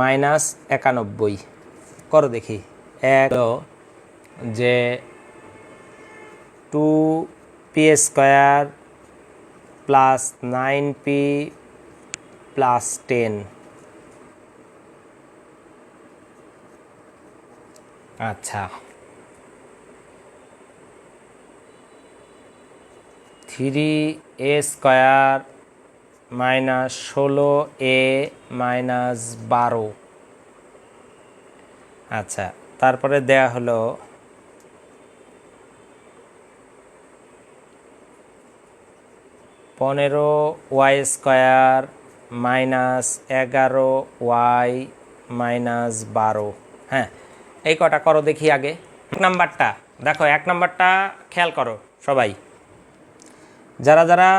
Minus একানব্বই। করো দেখি। এক যে two, P square plus nine P plus ten. আচ্ছা। থ্রি এ স্কোয়ার মাইনাস ষোলো এ মাইনাস বারো। আচ্ছা তারপরে দেয়া হলো পনেরো ওয়াই স্কোয়ার মাইনাস এগারো ওয়াই মাইনাস বারো। হ্যাঁ এই কটা করো দেখি আগে। এক নাম্বারটা, দেখো এক নাম্বারটা খেয়াল করো সবাই। যারা যারা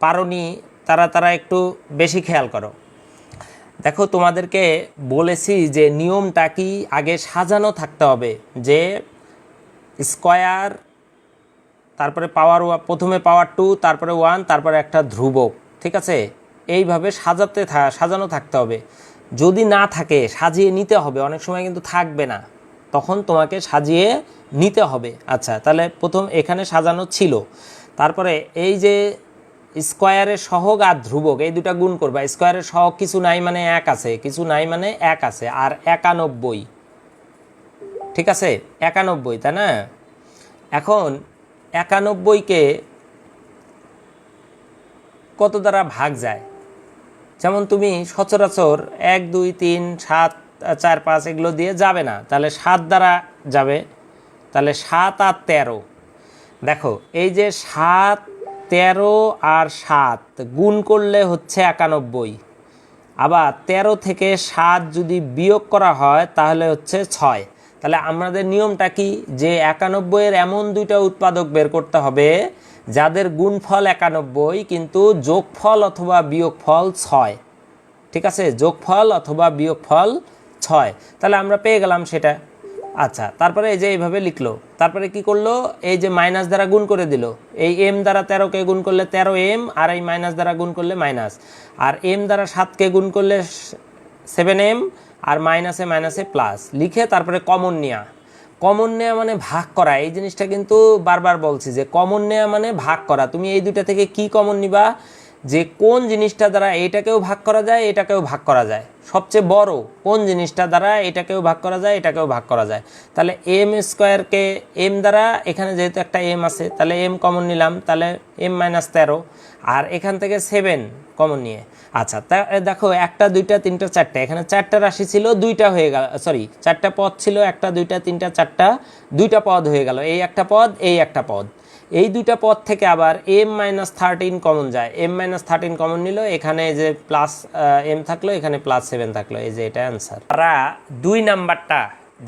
পারোনি তারা তারা একটু বেশি খেয়াল করো। দেখো, তোমাদেরকে বলেছি যে নিয়মটা কি? আগে সাজানো থাকতে হবে, যে স্কোয়ার, তারপরে পাওয়ার ওয়া, প্রথমে পাওয়ার টু, তারপরে ওয়ান, তারপরে একটা ধ্রুবক, ঠিক আছে? এইভাবে সাজাতে সাজানো থাকতে হবে। যদি না থাকে, সাজিয়ে নিতে হবে, অনেক সময় কিন্তু থাকবে না, তখন তোমাকে সাজিয়ে নিতে হবে। আচ্ছা তাহলে প্রথম এখানে সাজানো ছিল। তারপরে এই যে স্কোয়ারের সহগ আর ধ্রুবক, এই দুটা গুণ করবা। স্কোয়ারের সহগ কিছু নাই মানে এক আছে, কিছু নাই মানে এক আছে, আর একানব্বই। ঠিক আছে? একানব্বই, তাই না? এখন একানব্বইকে কত দ্বারা ভাগ যায়? যেমন তুমি সচরাচর এক, দুই, তিন, সাত, চার, পাঁচ এগুলো দিয়ে যাবে না। তাহলে সাত দ্বারা যাবে। তাহলে সাত আর তেরো। দেখো, এই যে সাত তেরো আর সাত গুণ করলে হচ্ছে একানব্বই। আবার তেরো থেকে সাত যদি বিয়োগ করা হয়, তাহলে হচ্ছে ছয়। তাহলে আমাদের নিয়মটা কি? যে একানব্বইয়ের এমন দুইটা উৎপাদক বের করতে হবে, যাদের গুণফল একানব্বই, কিন্তু যোগফল অথবা বিয়োগফল ছয়। ঠিক আছে? যোগফল অথবা বিয়োগফল ছয়। তাহলে আমরা পেয়ে গেলাম সেটা। আচ্ছা তারপরে এই যে এইভাবে লিখলো। তারপরে কি করল? এই যে মাইনাস দ্বারা গুণ করে দিল। এই এম দ্বারা তেরোকে গুণ করলে তেরো এম আর এই মাইনাস দ্বারা গুণ করলে মাইনাস। আর এম দ্বারা সাতকে গুণ করলে সেভেন এম আর মাইনাসে মাইনাসে প্লাস লিখে তারপরে কমন নেওয়া কমন নেওয়া মানে ভাগ করা। এই জিনিসটা কিন্তু বারবার বলছি যে কমন নেওয়া মানে ভাগ করা। তুমি এই দুইটা থেকে কি কমন নিবা? যে কোন জিনিসটা দ্বারা এটাকেও ভাগ করা যায়, এটাকেও ভাগ করা যায়। সবচেয়ে বড় কোন জিনিসটা দ্বারা এটাকেও ভাগ করা যায়, এটাকেও ভাগ করা যায়। তাহলে এম স্কোয়ারকে এম দ্বারা, এখানে যেহেতু একটা এম আছে, তাহলে এম কমন নিলাম, তাহলে এম মাইনাস তেরো, আর এখান থেকে সেভেন কমন নিয়ে। আচ্ছা তা দেখো, একটা, দুইটা, তিনটা, চারটা, এখানে চারটা রাশি ছিল, দুইটা হয়ে গেল সরি চারটা পদ ছিল, একটা, দুইটা, তিনটা, চারটা, দুইটা পদ হয়ে গেল, এই একটা পদ, এই একটা পদ। এই দুইটা পদ থেকে আবার এম মাইনাস থার্টিন কমন যায়। এম মাইনাস থার্টিন কমন নিল, এখানে যে প্লাস এম থাকল, এখানে প্লাস সেভেন থাকল। এই যে এটা অ্যান্সার তারা দুই নাম্বারটা,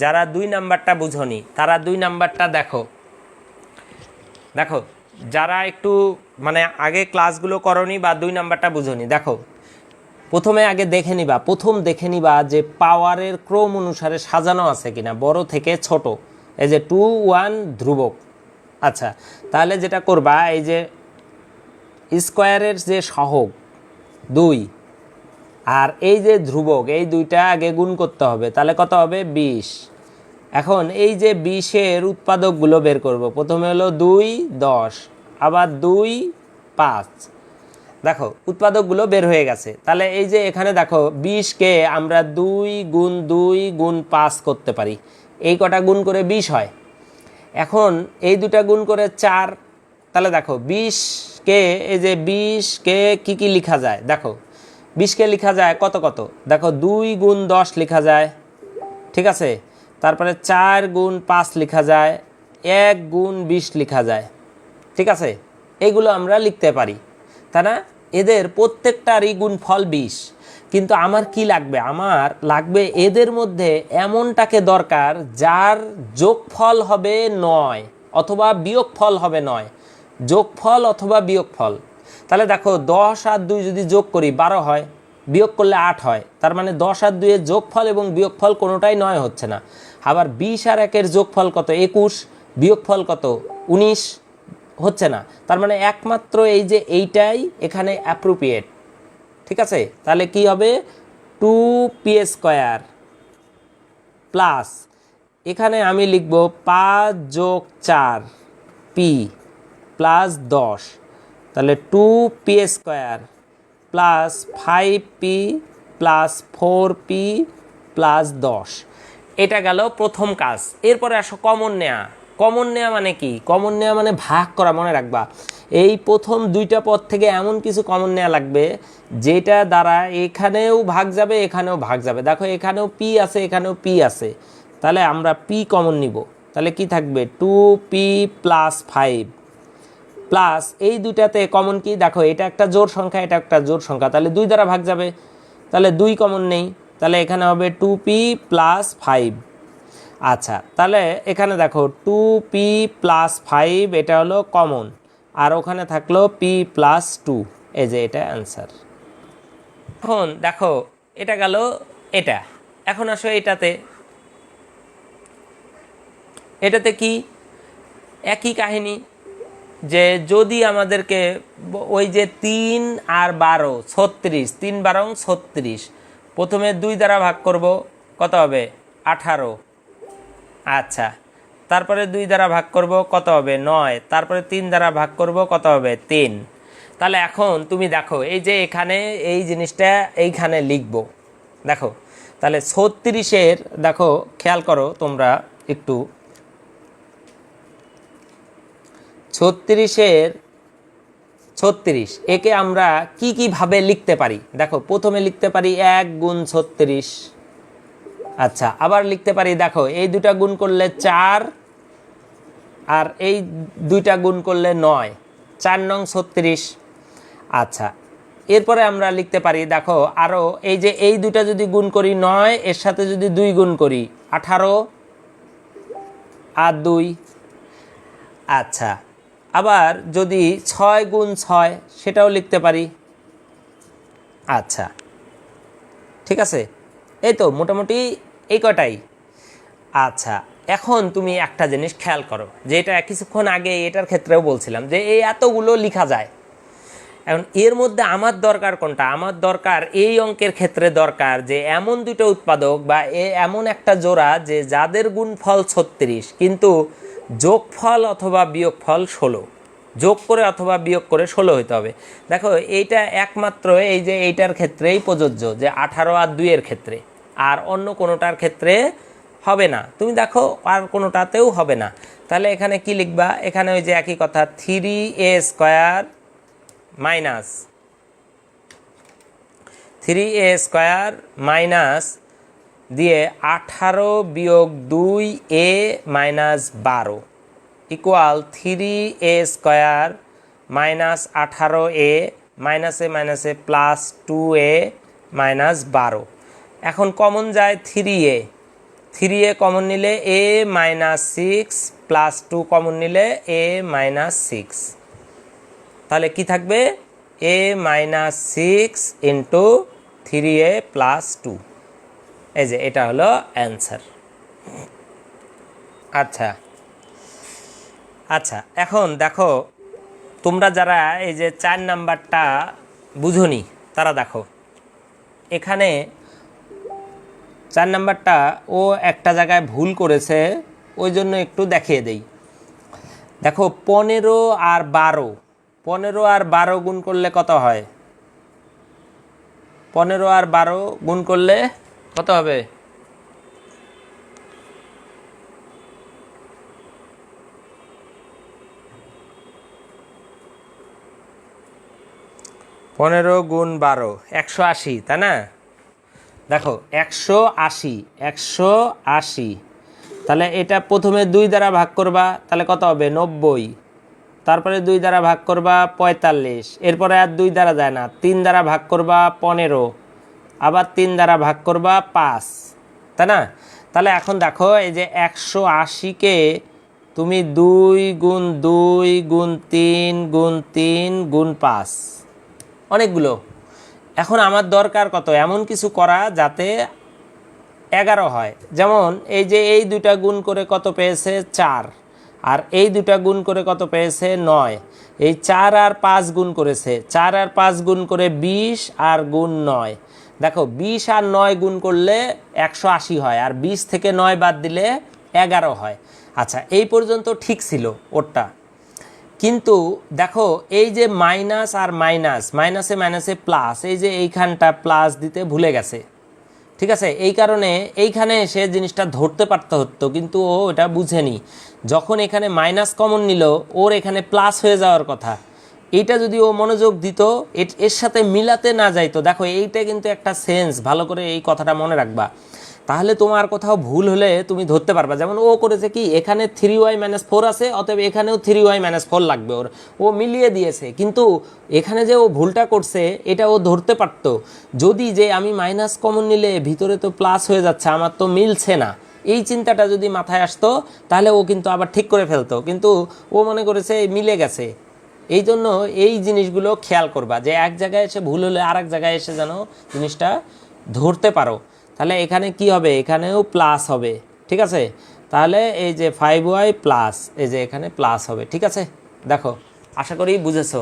যারা দুই নাম্বারটা বুঝনি, তারা দুই নাম্বারটা দেখো। দেখো, যারা একটু মানে আগে ক্লাসগুলো করনি বা দুই নাম্বারটা বুঝনি, দেখো। প্রথমে আগে দেখে নিবা, প্রথম দেখে নিবা যে পাওয়ারের ক্রম অনুসারে সাজানো আছে কিনা, বড় থেকে ছোট। এই যে টু ওয়ান ধ্রুবক। আচ্ছা তাহলে যেটা করবা, এই যে স্কোয়ারের যে সহগ, দুই, আর এই যে ধ্রুবক, এই দুইটা আগে গুণ করতে হবে, তাহলে কত হবে? বিশ। এখন এই যে বিশের উৎপাদকগুলো বের করব, প্রথমে হলো দুই, দশ, আবার দুই, পাঁচ। দেখো, উৎপাদকগুলো বের হয়ে গেছে। তাহলে এই যে এখানে দেখো, বিশকে আমরা দুই গুণ দুই গুণ পাঁচ করতে পারি। এই কটা গুণ করে বিশ হয়। এখন এই দুটা গুণ করে চার, তাহলে দেখো বিশকে এই যে বিশকে কি কি লিখা যায়? দেখো বিশকে লেখা যায় কত কত? দেখো, দুই গুণ দশ লিখা যায়, ঠিক আছে? তারপরে চার গুণ পাঁচ লিখা যায়, এক গুণ বিশ লিখা যায়, ঠিক আছে? এগুলো আমরা লিখতে পারি, তাই না? এদের প্রত্যেকটারই গুণফল বিশ। কিন্তু আমার কি লাগবে? আমার লাগবে এদের মধ্যে এমনটাকে দরকার যার যোগফল হবে নয় অথবা বিয়োগফল হবে নয়। যোগফল অথবা বিয়োগফল। তাহলে দেখো দশ আর দুই যদি যোগ করি, বারো হয়, বিয়োগ করলে আট হয়। তার মানে দশ আর দুইয়ের যোগফল এবং বিয়োগফল কোনোটাই নয় হচ্ছে না। আবার বিশ আর একের যোগফল কত? একুশ। বিয়োগফল কত? উনিশ। হচ্ছে না। তার মানে একমাত্র এই যে এইটাই এখানে অ্যাপ্রোপ্রিয়েট ঠিক আছে? তাহলে কি হবে? টু পি স্কোয়ার প্লাস এখানে আমি লিখব পাঁচ যোগ চার পি প্লাস দশ। তাহলে two P square plus five P plus four P plus দশ। এটা গেল প্রথম কাজ। এরপরে আসো কমন নেয়া। কমন নেয়া মানে কি? কমন নেয়া মানে ভাগ করা, মনে রাখবা। এই প্রথম দুইটা পদ থেকে এমন কিছু কমন নেওয়া লাগবে, যেটা দ্বারা এখানেও ভাগ যাবে, এখানেও ভাগ যাবে। দেখো, এখানেও পি আছে, এখানেও পি আছে। তাহলে আমরা পি কমন নিব। তাহলে কি থাকবে? Two P plus five plus এই দুইটাতে কমন কি? দেখো, এটা একটা জোর সংখ্যা, এটা একটা জোর সংখ্যা। তাহলে দুই দ্বারা ভাগ যাবে। তাহলে দুই কমন নেই। তাহলে এখানে হবে টু পি প্লাস ফাইভ আচ্ছা তাহলে এখানে দেখো টু পি প্লাস ফাইভ এটা হলো কমন আর ওখানে থাকল পি প্লাস টু এই যে এটা অ্যান্সার এখন দেখো, এটা গেল এটা। এখন আসো এটাতে। এটাতে কি? একই কাহিনী যে যদি আমাদেরকে ওই যে তিন আর বারো, ছত্রিশ, তিন বারো ছত্রিশ, প্রথমে দুই দ্বারা ভাগ করব, কত হবে? আঠারো। আচ্ছা। তারপরে দুই দ্বারা ভাগ করব কত হবে? নয়। তারপরে তিন দ্বারা ভাগ করব কত হবে? তিন। তাহলে এখন তুমি দেখো, এই যে এখানে এই জিনিসটা এইখানে লিখব। দেখো, তাহলে ছত্রিশের, দেখো, খেয়াল করো তোমরা একটু। ছত্রিশের, ছত্রিশ, একে আমরা কি কীভাবে লিখতে পারি? দেখো, প্রথমে লিখতে পারি এক গুণ ছত্রিশ। আচ্ছা আবার লিখতে পারি, দেখো, এই দুটা গুণ করলে চার আর এই দুইটা গুণ করলে নয়। চার নং ছত্রিশ। আচ্ছা এরপরে আমরা লিখতে পারি, দেখো আরও এই যে এই দুটা যদি গুণ করি নয়, এর সাথে যদি দুই গুণ করি, আঠারো আর দুই। আচ্ছা আবার যদি ছয় গুণ ছয়, সেটাও লিখতে পারি। আচ্ছা ঠিক আছে? এই তো, মোটামুটি এই কটাই। আচ্ছা এখন তুমি একটা জিনিস খেয়াল করো যে এটা কিছুক্ষণ আগে এটার ক্ষেত্রেও বলছিলাম, যে এই এতগুলো লেখা যায়। এখন এর মধ্যে আমার দরকার কোনটা? আমার দরকার এই অঙ্কের ক্ষেত্রে দরকার যে এমন দুটো উৎপাদক বা এ এমন একটা জোড়া যে যাদের গুণফল ছত্রিশ, কিন্তু যোগফল অথবা বিয়োগফল ষোলো। যোগ করে অথবা বিয়োগ করে ষোলো হইতে হবে। দেখো, এইটা একমাত্র এই যে এইটার ক্ষেত্রেই প্রযোজ্য যে আঠারো আর দুইয়ের ক্ষেত্রে। আর অন্য কোনোটার ক্ষেত্রে হবে না। তুমি দেখো আর কোনোটাতেও হবে না। তাহলে এখানে কি লিখবা? এখানে ওই যে একই কথা three A square minus three A square minus দিয়ে আঠারো বিয়োগ দুই এ মাইনাস বারো equal three A square minus আঠারো এ মাইনাসে মাইনাসে প্লাস টু এ মাইনাস বারো। এখন কমন যায় three A three A common নিলে A minus six, plus two common নিলে এ মাইনাস সিক্স। তাহলে কি থাকবে? A minus six into three A plus two. এই যে, এটা হলো অ্যান্সার। আচ্ছা। আচ্ছা এখন দেখো, তোমরা যারা এই যে চার নাম্বারটা বুঝনি, তারা দেখো। এখানে চার নাম্বারটা ও একটা জায়গায় ভুল করেছে, ওই জন্য একটু দেখিয়ে দেই। দেখো, পনেরো আর বারো। পনেরো আর বারো গুণ করলে কত হয়? পনেরো আর বারো গুণ করলে কত হবে? পনেরো গুণ বারো, একশো আশি, তাই না? দেখো, একশো আশি একশো আশি। তাহলে এটা প্রথমে দুই দ্বারা ভাগ করবা, তাহলে কত হবে? নব্বই। তারপরে দুই দ্বারা ভাগ করবা পঁয়তাল্লিশ। এরপরে আর দুই দ্বারা যায় না, তিন দ্বারা ভাগ করবা পনেরো। আবার তিন দ্বারা ভাগ করবা পাঁচ। তাই না? তাহলে এখন দেখো, এই যে একশো আশিকে তুমি দুই গুণ দুই গুণ তিন গুণ তিন গুণ পাঁচ। অনেকগুলো। এখন আমার দরকার কত? এমন কিছু করা যাতে এগারো হয়। যেমন এই যে এই দুটা গুণ করে কত পেয়েছে? চার। আর এই দুটা গুণ করে কত পেয়েছে? নয়। এই চার আর পাঁচ গুণ করেছে। চার আর পাঁচ গুণ করে বিশ আর গুণ নয়। দেখো, বিশ আর নয় গুণ করলে একশো আশি হয় আর বিশ থেকে নয় বাদ দিলে এগারো হয়। আচ্ছা এই পর্যন্ত ঠিক ছিল ওরটা। কিন্তু দেখো, এই যে মাইনাস আর মাইনাস, মাইনাসে মাইনাসে প্লাস এই যে এইখানটা প্লাস দিতে ভুলে গেছে, ঠিক আছে? এই কারণে এইখানে সে জিনিসটা ধরতে পারতে হতো, কিন্তু ও এটা বুঝেনি। যখন এখানে মাইনাস কমন নিল, ওর এখানে প্লাস হয়ে যাওয়ার কথা। এইটা যদি ও মনোযোগ দিত, এর- সাথে মিলাতে না যাইতো, দেখো, এইটা কিন্তু একটা সেন্স ভালো করে এই কথাটা মনে রাখবা। তাহলে তোমার কোথাও ভুল হলে তুমি ধরতে পারবা। যেমন ও করেছে কি, এখানে থ্রি ওয়াই মাইনাস ফোর আছে, অতএব এখানেও থ্রি ওয়াই মাইনাস ফোর লাগবে ওর। ও মিলিয়ে দিয়েছে, কিন্তু এখানে যে ও ভুলটা করছে, এটা ও ধরতে পারতো। যদি যে আমি মাইনাস কমন নিলে ভিতরে তো প্লাস হয়ে যাচ্ছে, আমার তো মিলছে না। এই চিন্তাটা যদি মাথায় আসতো, তাহলে ও কিন্তু আবার ঠিক করে ফেলতো। কিন্তু ও মনে করেছে, মিলে গেছে। এই জন্য এই জিনিসগুলো খেয়াল করবা, যে এক জায়গায় এসে ভুল হলে আর এক জায়গায় এসে যেন জিনিসটা ধরতে পারো। তাহলে এখানে কি হবে? এখানেও প্লাস হবে। ঠিক আছে? তাহলে এই যে ফাইভ ওয়াই প্লাস এই যে এখানে প্লাস হবে। ঠিক আছে? দেখো, আশা করি বুঝেছ।